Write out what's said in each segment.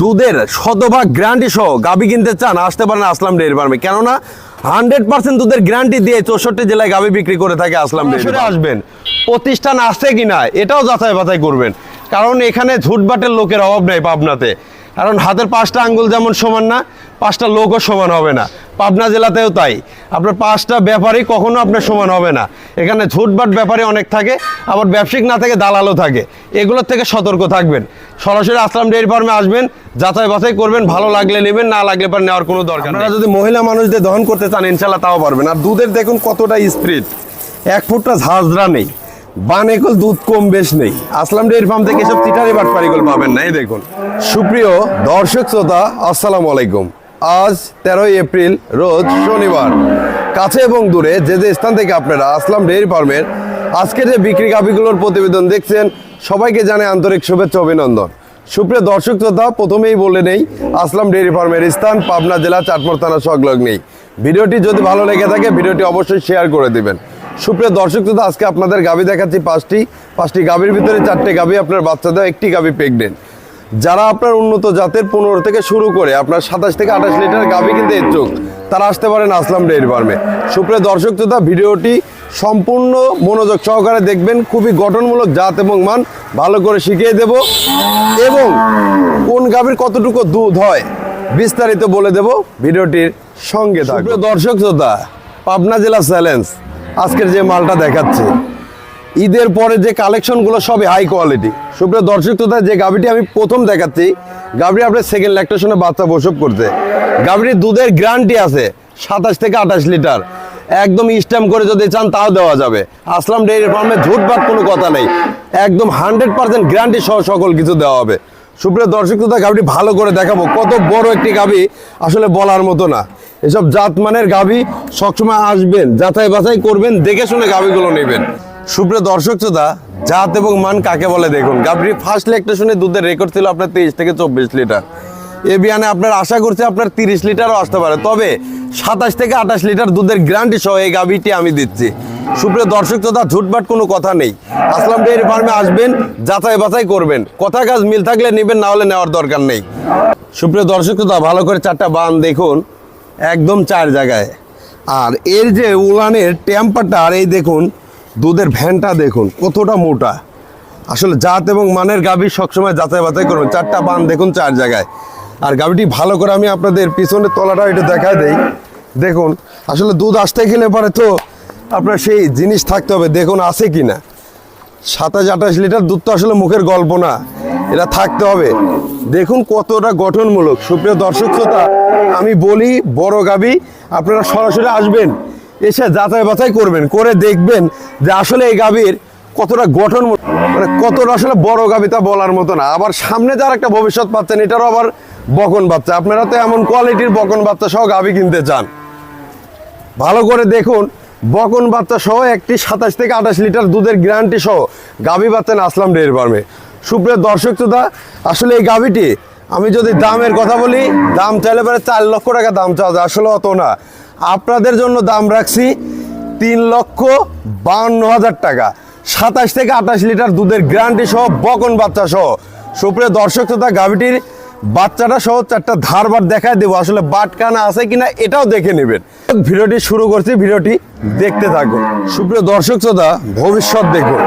দুধের শতভাগ গ্যারান্টি সহ গাবি কিনতে চান আসতে পারেন আসলাম ডেয়ারি ফার্মে কেননা হান্ড্রেড পার্সেন্ট দুধের গ্যারান্টি দিয়ে চৌষট্টি জেলায় গাবি বিক্রি করে থাকে আসলাম ডেয়ারি আসবেন। প্রতিষ্ঠান আছে কিনা এটাও যাচাই বাছাই করবেন। কারণ এখানে ঝুটবাটের লোকের অভাব নেই পাবনাতে। কারণ হাতের পাঁচটা আঙ্গুল যেমন সমান না পাঁচটা লোকও সমান হবে না। পাবনা জেলাতেও তাই। আপনার পাঁচটা ব্যাপারই কখনো আপনার সমান হবে না। এখানে ঝুটবাট ব্যাপারে অনেক থাকে আবার ব্যবসায়িক না থাকে দালালও থাকে। এগুলোর থেকে সতর্ক থাকবেন। সরাসরি আসলাম ডেয়ারি ফার্মে আসবেন যাচাই বাছাই করবেন ভালো লাগলে নেবেন না লাগলে পর নেওয়ার কোনো দরকার আপনারা যদি মহিলা মানুষদের দহন করতে চান ইনশাল্লাহ তাও পারবেন। আর দুধের দেখুন কতটা স্প্রিড। এক ফুটটা ঝাঁঝরা নেই। বানেকল দুধ কম বেশ নেই। আসলাম ডেয়ারি ফার্ম থেকে এসব চিটারি বাট পারিকল পাবেন না। এই দেখুন। সুপ্রিয় দর্শক শ্রোতা আসসালামু আলাইকুম। আজ তেরোই এপ্রিল, রোজ শনিবার। কাছে এবং দূরে যে যে স্থান থেকে আপনারা আসলাম ডেয়ারি ফার্মের, আজকের যে বিক্রি গাভিগুলোর প্রতিবেদন দেখছেন, সবাইকে জানে আন্তরিক শুভেচ্ছা অভিনন্দন। সুপ্রিয় দর্শক শ্রোতা, প্রথমেই বলে নেই, আসলাম ডেয়ারি ফার্মের স্থান, পাবনা জেলা, চাটমোর থানা সংলগ্নেই। ভিডিওটি যদি ভালো লেগে থাকে, ভিডিওটি অবশ্যই শেয়ার করে দিবেন। সুপ্রিয় দর্শক শ্রোতা, আজকে আপনাদের গাভি দেখাচ্ছি পাঁচটি। পাঁচটি গাভির ভিতরে চারটে গাভি আপনার বাচ্চা দেওয়া একটি গাভি প্রেগনেন্ট যারা আপনার উন্নত জাতের পনেরো থেকে শুরু করে আপনার সাতাশ থেকে আঠাশ লিটার গাভি কিনতে ইচ্ছুক, তারা আসতে পারেন আসলাম ডেয়ারি ফার্মে। সুপ্রিয় দর্শক শ্রোতা, ভিডিওটি সম্পূর্ণ মনোযোগ সহকারে দেখবেন, খুবই গঠনমূলক জাত এবং মান ভালো করে শিখিয়ে দেব এবং কোন গাভীর কতটুকু দুধ হয় বিস্তারিত বলে দেব ভিডিওটির সঙ্গে থাকবে দর্শক শ্রোতা, পাবনা জেলা চ্যালেঞ্জ আজকের যে মালটা দেখাচ্ছে ঈদের পরে যে কালেকশনগুলো সবই হাই কোয়ালিটি সুপ্রিয় দর্শক শ্রোতা, যে গাভীটি আমি প্রথম দেখাচ্ছি, গাভীটি আপনার সেকেন্ড ল্যাকটেশনে বাচ্চা বসব করতে গাভীটির দুধের গ্যারান্টি আছে, সাতাশ থেকে আঠাশ লিটার। একদম স্ট্যাম্প করে যদি চান, তাও দেওয়া যাবে। আসলাম ডেয়ারি ফার্মে ঝুটবাট কোনো কথা নেই। একদম হান্ড্রেড পার্সেন্ট গ্যারান্টি সহ সকল কিছু দেওয়া হবে। সুপ্রিয় দর্শক শ্রোতা, গাভীটি ভালো করে দেখাবো। কত বড় একটি গাভী, আসলে বলার মতো না। এসব জাত মানের গাভী সবসময় আসবেন যাচাই বাছাই করবেন, দেখে শুনে গাভীগুলো নেবেন। সুপ্রিয় দর্শক শ্রোতা, জাত এবং মান কাকে বলে দেখুন? গাভীর ফার্স্ট ল্যাকটেশনে দুধের রেকর্ড ছিল আপনার তেইশ থেকে চব্বিশ লিটার। এ বিয়ানে আপনার আশা করছে আপনার তিরিশ লিটারও আসতে পারে। তবে সাতাশ থেকে আঠাশ লিটার দুধের গ্যারান্টি সহ এই গাভীটি আমি দিচ্ছি। সুপ্রিয় দর্শক শ্রোতা ঝুটবাট কোনো কথা নেই। আসলাম ডেয়ারি ফার্মে আসবেন, যাচাই বাছাই করবেন। কথা কাজ মিল থাকলে নেবেন, না হলে নেওয়ার দরকার নেই। সুপ্রিয় দর্শক শ্রোতা, ভালো করে চারটা বান দেখুন, একদম চার জায়গায়। আর এর যে উলানের টেম্পারটা আর এই দেখুন দুধের ভ্যানটা দেখুন, কতটা মোটা। আসলে জাত এবং মানের গাভী সবসময় যাচাই বাছাই করুন। চারটা বান দেখুন চার জায়গায়। আর গাভীটি ভালো করে আমি আপনাদের পিছনের তলাটা একটু দেখায় দেই। দেখুন, আসলে দুধ আসতে গেলে পরে তো আপনার সেই জিনিস থাকতে হবে, দেখুন আছে কি না সাতাশ, আঠাশ লিটার দুধ তো আসলে মুখের গল্প না, এটা থাকতে হবে। দেখুন কতটা গঠনমূলক। সুপ্রিয় দর্শক শ্রোতা, আমি বলি বড় গাবি আপনারা সরাসরি আসবেন। এসে যাচাই বাছাই করবেন, করে দেখবেন যে আসলে এই গাভীর কতটা গঠন মানে কতটা আসলে বড় গাভী তা বলার মতো না। আবার সামনে যার একটা ভবিষ্যৎ পাচ্ছেন, এটারও আবার বকন বাচ্চা। আপনারা তো এমন কোয়ালিটির বকন বাচ্চা সহ গাভী কিনতে চান। ভালো করে দেখুন, বকন বাচ্চা সহ একটি সাতাশ থেকে আঠাশ লিটার দুধের গ্যারান্টি সহ গাভী পাচ্ছেন আসলাম ডেয়ারি ফার্মে। সুপ্রিয় দর্শক শ্রোতা, আসলে এই গাভীটি আমি যদি দামের কথা বলি, দাম চাইলে পরে চার লক্ষ টাকা দাম চাওয়া যায়, আসলে অত না। আপনাদের জন্য দাম রাখছি তিন লক্ষ বাউন্ন হাজার টাকা। সাতাশ থেকে আঠাশ লিটার দুধের গ্যারান্টি সহ বকন বাচ্চা সহ। সুপ্রিয় দর্শক শ্রোতা, গাভীটির বাচ্চাটা সহ চারটা ধার ধারবার দেখায় দেবো। আসলে বাটকানা আছে কিনা এটাও দেখে নেবেন। ভিডিওটি শুরু করছি, ভিডিওটি দেখতে থাকুন। সুপ্রিয় দর্শক শ্রোতা, ভবিষ্যৎ দেখুন।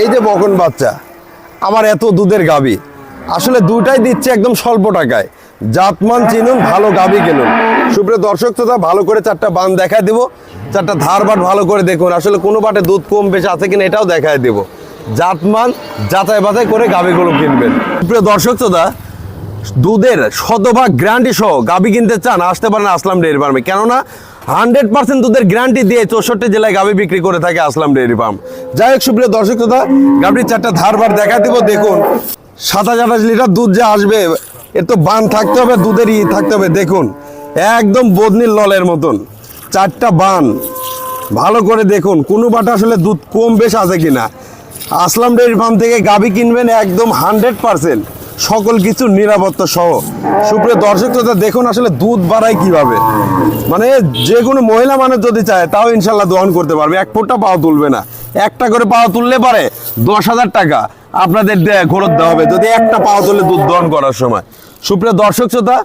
এই যে বকন বাচ্চা আমার এত দুধের গাবি আসলে দুটাই দিচ্ছে একদম স্বল্প টাকায়। জাতমান চিনুন, ভালো গাবি কিনুন সুপ্রিয় দর্শক শ্রোতা, ভালো করে চারটা বান দেখায় দেবো। চারটা ধার বাট ভালো করে দেখুন, আসলে কোনো বাটে দুধ কম বেশি আছে কিনা এটাও দেখায় দেবো। জাতমান যাচাই বাছাই করে গাবিগুলো কিনবেন। সুপ্রিয় দর্শক শ্রোতা, দুধের শতভাগ গ্যারান্টি সহ গাবি কিনতে চান, আসতে পারেন আসলাম ডেয়ারি ফার্মে। কেননা, হান্ড্রেড পার্সেন্ট দুধের গ্যারান্টি দিয়ে চৌষট্টি জেলায় গাবি বিক্রি করে থাকে আসলাম ডেয়ারি ফার্ম। যাই হোক, সুপ্রিয় দর্শক শ্রোতা, গাবির চারটা ধারবার দেখা দিব, দেখুন। সাতাশ আঠাশ লিটার দুধ যে আসবে এর তো বান থাকতে হবে, দুধের ই থাকতে হবে, দেখুন, একদম বদনির ললের মতন, চারটা বান। ভালো করে দেখুন, কোনো বাটা আসলে দুধ কম বেশ আছে কিনা। আসলাম ডেয়ারি ফার্ম থেকে গাবি কিনবেন একদম হান্ড্রেড পার্সেন্ট, সকল কিছু নিরাপত্তা সহ। সুপ্রিয় দর্শক শ্রোতা, দেখুন আসলে দুধ বাড়ায় কীভাবে। মানে যে কোনো মহিলা মানুষ যদি চায়, তাও ইনশাল্লাহ দহন করতে পারবে। এক ফুটটা পাও তুলবে না। একটা করে পাও তুললে পারে দশ হাজার টাকা। আপনাদের খরচ দেওয়া হবে। যদি একটা পাও তুলে দুধ দহন করার সময়। সুপ্রিয় দর্শক শ্রোতা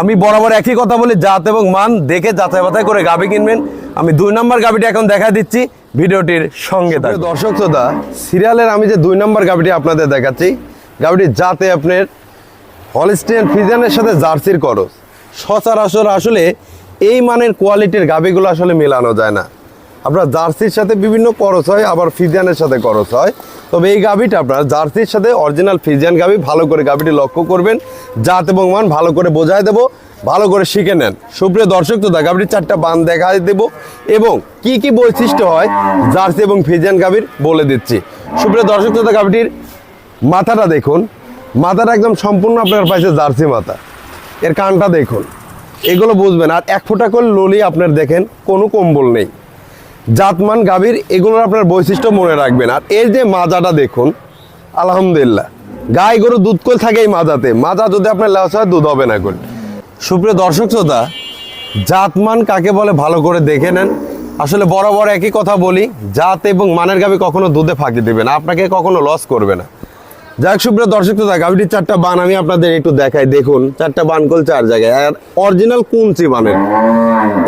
আমি বরাবর একই কথা বলি জাত এবং মান দেখে যাচাই বাছাই করে গাবি কিনবেন। আমি দুই নম্বর গাবিটি এখন দেখা দিচ্ছি ভিডিওটির সঙ্গে থাকে দর্শক শ্রোতা সিরিয়ালের আমি যে দুই নম্বর গাবিটি আপনাদের দেখাচ্ছি গাবিটি জাতে আপনার হলিস্টিয়ান ফিজানের সাথে জার্সির করস সচরাচর আসলে এই মানের কোয়ালিটির গাবিগুলো আসলে মেলানো যায় না। আপনার জার্সির সাথে বিভিন্ন করস হয়, আবার ফিজিয়ানের সাথে করস হয়। তবে এই গাবিটা আপনার জার্সির সাথে অরিজিনাল ফিজিয়ান গাবি ভালো করে গাবিটি লক্ষ্য করবেন, জাত এবং মান ভালো করে বোঝায় দেবো, ভালো করে শিখে নেন। সুপ্রিয় দর্শক তো গাবিটির চারটা বান দেখা দেব এবং কি কি বৈশিষ্ট্য হয় জার্সি এবং ফিজিয়ান গাবির বলে দিচ্ছি। সুপ্রিয় দর্শক তো গাবিটির মাথাটা দেখুন। মাথাটা একদম সম্পূর্ণ আপনার পাইছে জার্সি মাথা। এর কানটা দেখুন। এগুলো বুঝবেন। আর এক ফোঁটা করে ললি আপনার দেখেন, কোনো কম্বল নেই। জাতমান গাভীর, এগুলোর আপনার বৈশিষ্ট্য মনে রাখবেন। আর এর যে মাজাটা দেখুন, আলহামদুলিল্লাহ। গায়ে গরু দুধ কল থাকে এই মাজাতে। মাজা যদি আপনার লাস হয় দুধ হবে না করে সুপ্রিয় দর্শক শ্রোতা, জাতমান কাকে বলে ভালো করে দেখে নেন। আসলে বরাবর একই কথা বলি, জাত এবং মানের গাভী কখনো দুধে ফাঁকি দেবে না। আপনাকে কখনো লস করবে না। যাক, সুপ্রিয় দর্শক শ্রোতা গাভীটির চারটা বান আমি আপনাদের একটু দেখাই। দেখুন, চারটা বান কল চার জায়গায়। আর অরিজিনাল কুঞ্চি বানের।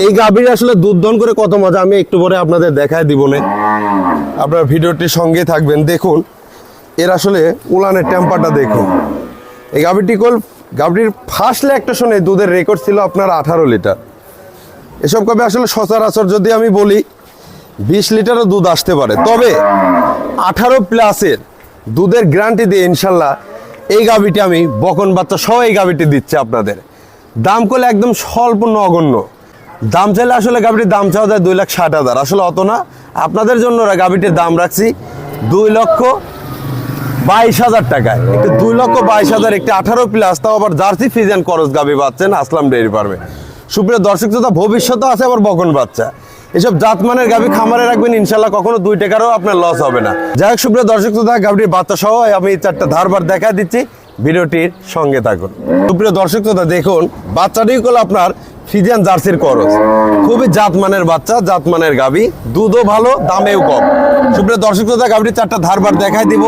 এই গাভীর আসলে দুধ দন করে কত মজা, আমি একটু পরে আপনাদের দেখাই দিব না। আপনার ভিডিওটির সঙ্গে থাকবেন। দেখুন, এর আসলে উলানের টেম্পারটা দেখুন। এই গাভীটি কল গাভীটির ফার্স্ট একটা শুনে দুধের রেকর্ড ছিল আপনার আঠারো লিটার। এসব কবে আসলে সচরাচর যদি আমি বলি, বিশ লিটারও দুধ আসতে পারে। তবে আঠারো প্লাসের দুধের গ্যারান্টি দিয়ে ইনশাল্লাহ এই গাভিটি আমি বকন বাচ্চা সহ এই গাভিটি দিচ্ছে আপনাদের। দাম করলে একদম স্বল্প নগণ্য দাম চাইলে আসলে গাভিটির দাম চাওয়া যায় দুই লাখ ষাট হাজার। আসলে অত না। আপনাদের জন্য গাভিটির দাম রাখছি দুই লক্ষ বাইশ হাজার টাকায়। একটু দুই লক্ষ বাইশ হাজার, একটি আঠারো প্লাস তাও আবার জার্সি ফিজেন করস গাবি পাচ্ছেন আসলাম ডেয়ারি ফার্মে সুপ্রিয় দর্শক শ্রোতা ভবিষ্যতে আছে আবার বকন বাচ্চা। এসব জাতমানের গাভী খামারে রাখবেন, ইনশাল্লাহ কখনো দুই টাকারও আপনার লস হবে না। যাই হোক, সুপ্রিয় দর্শক শ্রোতা গাবিটির বাচ্চা সহ আমি চারটা ধারবার দেখা দিচ্ছি। ভিডিওটির সঙ্গে থাকুন। সুপ্রিয় দর্শক শ্রোতা, দেখুন বাচ্চাটি হলো আপনার ফিজিয়ান জার্সির করস খুবই জাতমানের বাচ্চা, জাতমানের গাভী। দুধও ভালো, দামেও কম। সুপ্রিয় দর্শক শ্রোতা গাবিটির চারটা ধারবার দেখাই দিব।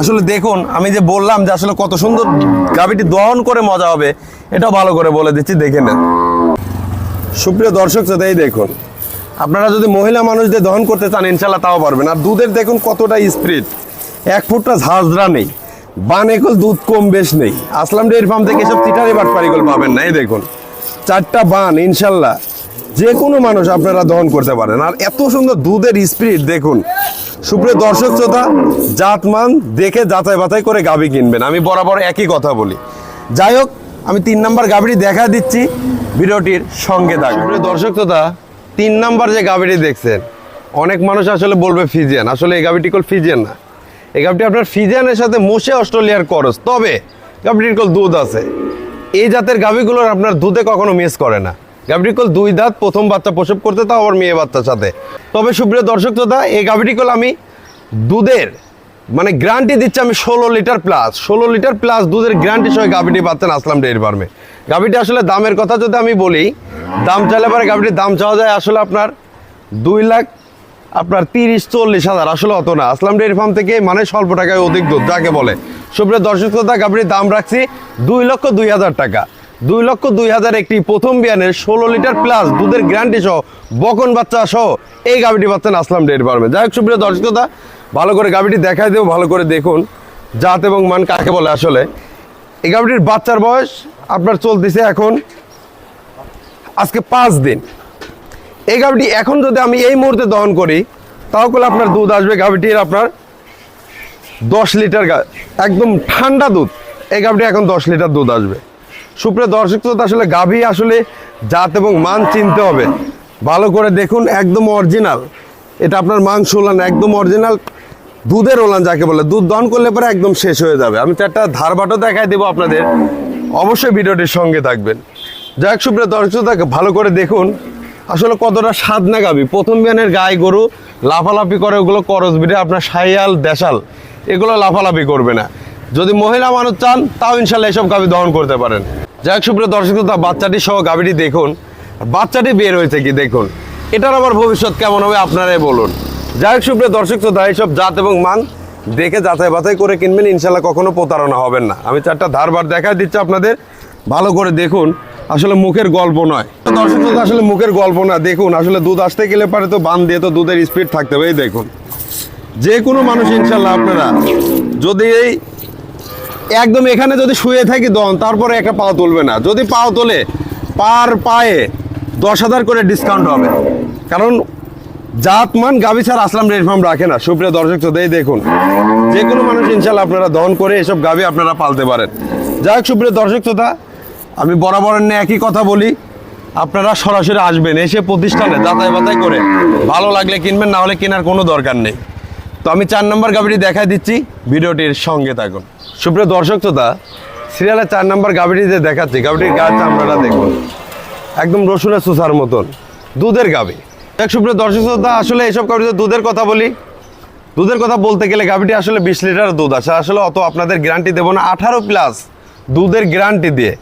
আসলে দেখুন, আমি যে বললাম যে আসলে কত সুন্দর গাভীটি দহন করে মজা হবে, এটাও ভালো করে বলে দিচ্ছি, দেখে নেন। সুপ্রিয় দর্শক শ্রোতা, এই দেখুন আপনারা যদি মহিলা মানুষদের দহন করতে চান ইনশাল্লাহ তাও পারবেন। আর দুধের দেখুন কতটা স্প্রিড। এক ফুটটা ঝাঁঝরা নেই। বানেকল দুধ কম বেশ নেই। আসলাম ডেয়ারি ফার্ম থেকে এসব চিটারি বাট পারিকল পাবেন না। এই দেখুন, চারটা বান ইনশাল্লাহ যে কোনো মানুষ আপনারা দহন করতে পারেন। আর এত সুন্দর দুধের স্পিড দেখুন। সুপ্রিয় দর্শক শ্রোতা, জাতমান দেখে যাচাই বাছাই করে গাবি কিনবেন। আমি বরাবর একই কথা বলি। যাই হোক, আমি তিন নাম্বার গাবিটি দেখা দিচ্ছি। ভিডিওটির সঙ্গে থাকবে দর্শক শ্রোতা তিন নাম্বার যে গাবিটি দেখছেন, অনেক মানুষ আসলে বলবে ফিজিয়ান। আসলে এই গাবিটি কল ফিজিয়ান না। এই গাবিটি আপনার ফিজিয়ানের সাথে মোশে অস্ট্রেলিয়ার করস। তবে গাবিটির কল দুধ আছে। এই জাতের গাভিগুলোর আপনার দুধে কখনো মিস করে না। গাভিটিকল দুই দাঁত, প্রথম বাচ্চা প্রসব করতে তাও আবার মেয়ে বাচ্চার সাথে। তবে সুপ্রিয় দর্শক শ্রোতা, এই গাভিটিকল আমি দুধের মানে গ্যারান্টি দিচ্ছি আমি ষোলো লিটার প্লাস ষোলো লিটার প্লাস দুধের গ্যারান্টি সহ গাভিটি পাচ্ছেন আসলাম ডেয়ারি ফার্মে গাভিটি আসলে দামের কথা যদি আমি বলি, দাম চাইলে পরে গাভিটির দাম চাওয়া যায় আসলে আপনার দুই লাখ, আপনার তিরিশ, চল্লিশ হাজার, আসলে অত না। আসলাম ডেয়ারি ফার্ম থেকে মানে স্বল্প টাকায় অধিক দুধ, যাকে বলে। সুপ্রিয় দর্শক শ্রোতা গাভীর দাম রাখছি দুই লক্ষ দুই হাজার টাকা। দুই লক্ষ দুই হাজার একটি প্রথম বিয়ানের ষোলো লিটার প্লাস দুধের গ্যারান্টি সহ বকন বাচ্চা সহ এই গাভীটি পাচ্ছেন আসলাম ডেয়ারি ফার্মে। যাই হোক, সুপ্রিয় দর্শক শ্রোতা, ভালো করে গাভীটি দেখাই দেবো, ভালো করে দেখুন। জাত এবং মান কাকে বলে আসলে? এই গাভীটির বাচ্চার বয়স আপনার চলতেছে এখন আজকে পাঁচ দিন। এই গাভিটি এখন যদি আমি এই মুহূর্তে দহন করি তাও করলে আপনার দুধ আসবে গাভীটির আপনার দশ লিটার একদম ঠান্ডা দুধ। এই গাভিটি এখন দশ লিটার দুধ আসবে। সুপ্রিয় দর্শক তো আসলে গাভী আসলে জাত এবং মান চিনতে হবে। ভালো করে দেখুন, একদম অরিজিনাল এটা আপনার মাংস ওলান একদম অরিজিনাল দুধের ওলান যাকে বলে দুধ দহন করলে পরে একদম শেষ হয়ে যাবে। আমি চারটা ধারবাটও দেখাই দেবো আপনাদের। অবশ্যই ভিডিওটির সঙ্গে থাকবেন। যাই হোক সুপ্রিয় দর্শক ভালো করে দেখুন। আসলে কতটা স্বাদ না গাবি প্রথম বিয়ানের গায়ে গরু লাফালাফি করে ওগুলো করস বিটে আপনার সাইয়াল দেশাল এগুলো লাফালাফি করবে না। যদি মহিলা মানুষ চান তাও ইনশাল্লাহ এসব গাবি দহন করতে পারেন। যাই হোক সুপ্রিয় দর্শক শ্রোতা, বাচ্চাটি সহ গাবিটি দেখুন। বাচ্চাটি বের হয়েছে কি? দেখুন। এটার আবার ভবিষ্যৎ কেমন হবে আপনারাই বলুন। যাই হোক সুপ্রিয় দর্শক শ্রোতা এইসব জাত এবং মান দেখে যাচাই বাছাই করে কিনবেন ইনশাল্লাহ কখনো প্রতারণা হবেন না। আমি চারটা ধারবার দেখা দিচ্ছি আপনাদের। ভালো করে দেখুন আসলে মুখের গল্প নয়। দর্শক শ্রোতা, আসলে মুখের গল্প না দেখুন আসলে দুধ আসতে গেলে পারে তো বান দিয়ে তো দুধের স্পিড থাকতে হবে এই দেখুন। যে কোনো মানুষ ইনশাল্লাহ আপনারা যদি এই একদম এখানে যদি শুয়ে থাকি দন তারপরে একটা পাও তুলবে না। যদি পাও তোলে পার পায়ে দশ হাজার করে ডিসকাউন্ট হবে। কারণ জাতমান গাভি ছাড়া আসলাম রেড ফার্ম রাখে না। সুপ্রিয় দর্শক শ্রোতা, এই দেখুন যে কোনো মানুষ ইনশাল্লাহ আপনারা দহন করে এসব গাভি আপনারা পালতে পারেন। যাই হোক সুপ্রিয় দর্শক শ্রোতা আমি বরাবর নিয়ে একই কথা বলি আপনারা সরাসরি আসবেন এসে প্রতিষ্ঠানে যাতাই বাতাই করে ভালো লাগলে কিনবেন না হলে কেনার কোনো দরকার নেই। তো আমি চার নম্বর গাভিটি দেখাই দিচ্ছি ভিডিওটির সঙ্গে থাকুন। সুপ্রিয় দর্শক শ্রোতা সিরিয়ালের চার নম্বর গাভিটি যে দেখাচ্ছি গাভিটির গাছ আপনারা দেখুন একদম রসুনের সুসার মতন দুধের গাভি এক সুপ্রিয় দর্শক শ্রোতা আসলে এসব গাভিতে দুধের কথা বলি। দুধের কথা বলতে গেলে গাভিটি আসলে বিশ লিটার দুধ আছে। আসলে অত আপনাদের গ্যারান্টি দেবো না। আঠারো প্লাস দুধের গ্যারান্টি দিয়ে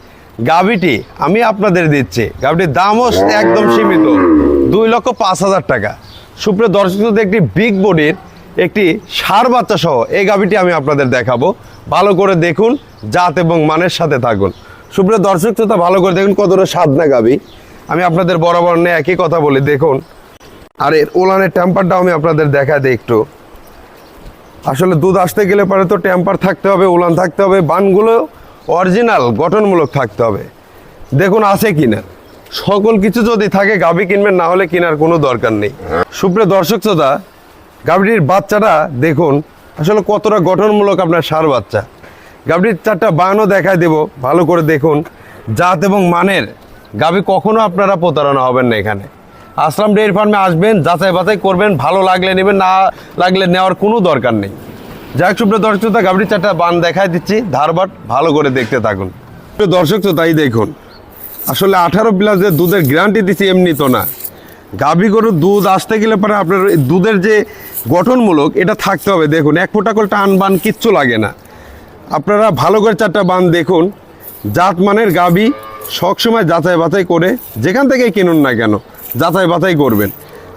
গাভিটি আমি আপনাদের দিচ্ছি। গাভিটির দামও একদম সীমিত দুই লক্ষ পাঁচ হাজার টাকা। সুপ্রিয় দর্শক শ্রোতা, একটি বিগ বডির একটি সার বাচ্চা সহ এই গাভিটি আমি আপনাদের দেখাবো। ভালো করে দেখুন জাত এবং মানের সাথে থাকুন। সুপ্রিয় দর্শক শ্রোতা ভালো করে দেখুন কতটা সাদনা গাভি। আমি আপনাদের বরাবর নিয়ে একই কথা বলি। দেখুন আর এর ওলানের টেম্পারটাও আমি আপনাদের দেখা দিই একটু। আসলে দুধ আসতে গেলে পরে তো টেম্পার থাকতে হবে উলান থাকতে হবে, বানগুলো অরিজিনাল গঠনমূলক থাকতে হবে। দেখুন আছে কিনা। সকল কিছু যদি থাকে, গাভি কিনবেন, না হলে কেনার কোনো দরকার নেই। সুপ্রিয় দর্শক শ্রোতা, গাভীটির বাচ্চাটা দেখুন, আসলে কতটা গঠনমূলক আপনার সার বাচ্চা। গাভীটির চারটা বানও দেখায় দেব, ভালো করে দেখুন। জাত এবং মানের, গাভী কখনো আপনারা প্রতারণা হবেন না এখানে। আসলাম ডেয়ারি ফার্মে, আসবেন, যাচাই বাছাই করবেন, ভালো লাগলে নেবেন, না লাগলে নেওয়ার কোনো দরকার নেই। যাই হোক সুপ্রিয় দর্শক শ্রোতা গাভীটির চারটা বান দেখায় দিচ্ছি, ধারবাট ভালো করে দেখতে থাকুন। দর্শক এই দেখুন, আসলে আঠারো প্লাস যে দুধের গ্যারান্টি দিচ্ছি এমনি তো না। গাভী গরুর দুধ আসতে গেলে পরে আপনার দুধের যে গঠনমূলক, এটা থাকতে হবে। দেখুন, এক ফোঁটা করে টান বান কিচ্ছু লাগে না। আপনারা ভালো করে চারটা বান দেখুন, জাত মানের গাভী সবসময় যাচাই বাছাই করে, যেখান থেকেই কিনুন না কেন যাচাই বাছাই করবেন।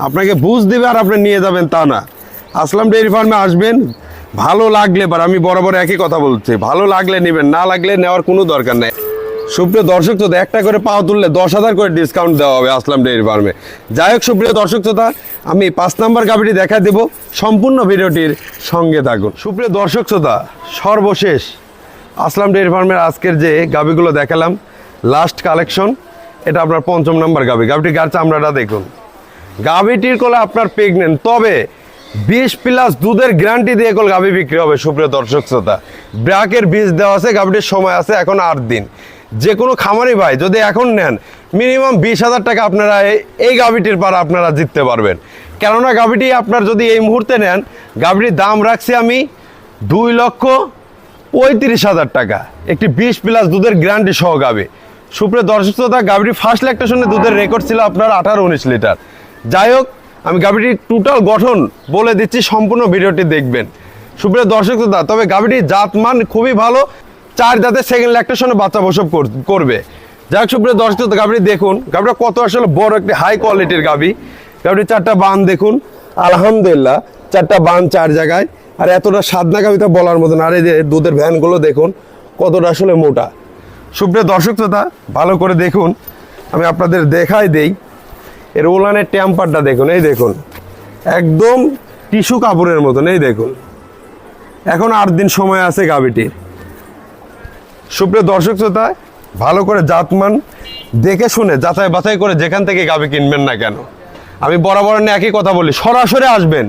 আপনাকে বুঝ দিবে আর আপনি নিয়ে যাবেন তা না। আসলাম ডেয়ারি ফার্মে আসবেন, ভালো লাগলে এবার আমি বরাবর একই কথা বলছি, ভালো লাগলে নেবেন, না লাগলে নেওয়ার কোনো দরকার নেই। সুপ্রিয় দর্শক শ্রোতা, একটা করে পাওয়া তুললে দশ হাজার করে ডিসকাউন্ট দেওয়া হবে আসলাম ডেয়ারি ফার্মে। যাই হোক, সুপ্রিয় দর্শক শ্রোতা, আমি পাঁচ নাম্বার গাভিটি দেখা দেব। সম্পূর্ণ ভিডিওটির সঙ্গে থাকুন। সুপ্রিয় দর্শক শ্রোতা, সর্বশেষ আসলাম ডেয়ারি ফার্মের আজকের যে গাভিগুলো দেখালাম লাস্ট কালেকশন এটা আপনার পঞ্চম নাম্বার গাভি। গাভিটির গাছ চামড়াটা দেখুন। গাভিটির কোলে আপনার প্রেগনেন্ট তবে বিশ প্লাস দুধের গ্যারান্টি দিয়ে কোল গাভি বিক্রি হবে, সুপ্রিয় দর্শক শ্রোতা। ব্র্যাকের বীজ দেওয়া আছে, গাভিটির সময় আছে এখন আট দিন। যে কোনো খামারি ভাই যদি এখন নেন মিনিমাম বিশ হাজার টাকা আপনারা এই- গাভিটির পার আপনারা জিততে পারবেন। কেননা গাভিটি আপনার যদি এই মুহূর্তে নেন, গাভিটির দাম রাখছি আমি দুই লক্ষ পঁয়ত্রিশ হাজার টাকা। একটি বিশ প্লাস দুধের গ্যারান্টি সহ গাবে সুপ্রিয় দর্শক শ্রোতা, গাভীটি ফার্স্ট ল্যাকটেশনে দুধের রেকর্ড ছিল আপনার আঠারো উনিশ লিটার। যাই হোক, আমি গাভীটির টোটাল গঠন বলে দিচ্ছি, সম্পূর্ণ ভিডিওটি দেখবেন। সুপ্রিয় দর্শক শ্রোতা, তবে গাভীটির জাতমান খুবই ভালো, চার জাতের সেকেন্ড ল্যাকটেশনে বাচ্চা প্রসব করবে। যাই হোক, সুপ্রিয় দর্শক শ্রোতা, গাভীটি দেখুন, গাভীটা কত আসলে বড় একটি হাই কোয়ালিটির গাভী। গাভীটির চারটা বান দেখুন, আলহামদুলিল্লাহ, চারটা বান চার জায়গায়। আর এতটা সাদনা গাভিতা বলার মতন আর এই যে দুধের ভ্যানগুলো দেখুন, কতটা আসলে মোটা। সুপ্রিয় দর্শক শ্রোতা, ভালো করে দেখুন। আমি আপনাদের দেখাই দেই। এর ওলানের ট্যাম্পারটা দেখুন, এই দেখুন। একদম টিস্যু কাপড়ের মতন, এই দেখুন। এখন আট দিন সময় আছে গাভিটির সুপ্রিয় দর্শক শ্রোতা, ভালো করে জাতমান দেখে শুনে, যাচাই বাছাই করে যেখান থেকে গাভি কিনবেন না কেন। আমি বরাবর নিয়ে একই কথা বলি, সরাসরি আসবেন,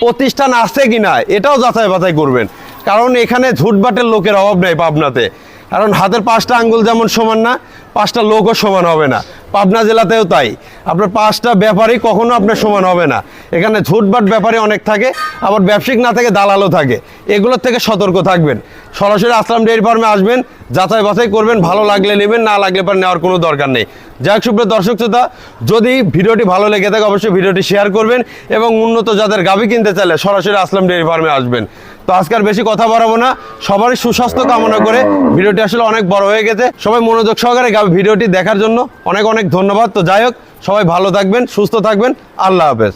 প্রতিষ্ঠান আছে কি না এটাও যাচাই বাছাই করবেন। কারণ এখানে ঝুটবাটের লোকের অভাব নেই পাবনাতে। কারণ হাতের পাঁচটা আঙ্গুল যেমন সমান না, পাঁচটা লোকও সমান হবে না। পাবনা জেলাতেও তাই। আপনার পাঁচটা ব্যাপারই কখনো আপনার সমান হবে না। এখানে ঝুটবাট ব্যাপারে অনেক থাকে, আবার ব্যবসায়িক না থাকে দালালও থাকে। এগুলোর থেকে সতর্ক থাকবেন। সরাসরি আসলাম ডেয়ারি ফার্মে আসবেন, যাচাই বাছাই করবেন, ভালো লাগলে নেবেন, না লাগলে পর নেওয়ার কোনো দরকার নেই। যাই হোক, সুপ্রিয় দর্শক শ্রোতা, যদি ভিডিওটি ভালো লেগে থাকে, অবশ্যই ভিডিওটি শেয়ার করবেন এবং উন্নত যাদের গাভি কিনতে চাইলে সরাসরি আসলাম ডেয়ারি ফার্মে আসবেন। তো আজকে আর বেশি কথা বাড়াবো না। সবারই সুস্বাস্থ্য কামনা করে ভিডিওটি আসলে অনেক বড় হয়ে গেছে। সবাই মনোযোগ সহকারে ভিডিওটি দেখার জন্য অনেক অনেক ধন্যবাদ। তো যাই হোক, সবাই ভালো থাকবেন, সুস্থ থাকবেন। আল্লাহ হাফেজ।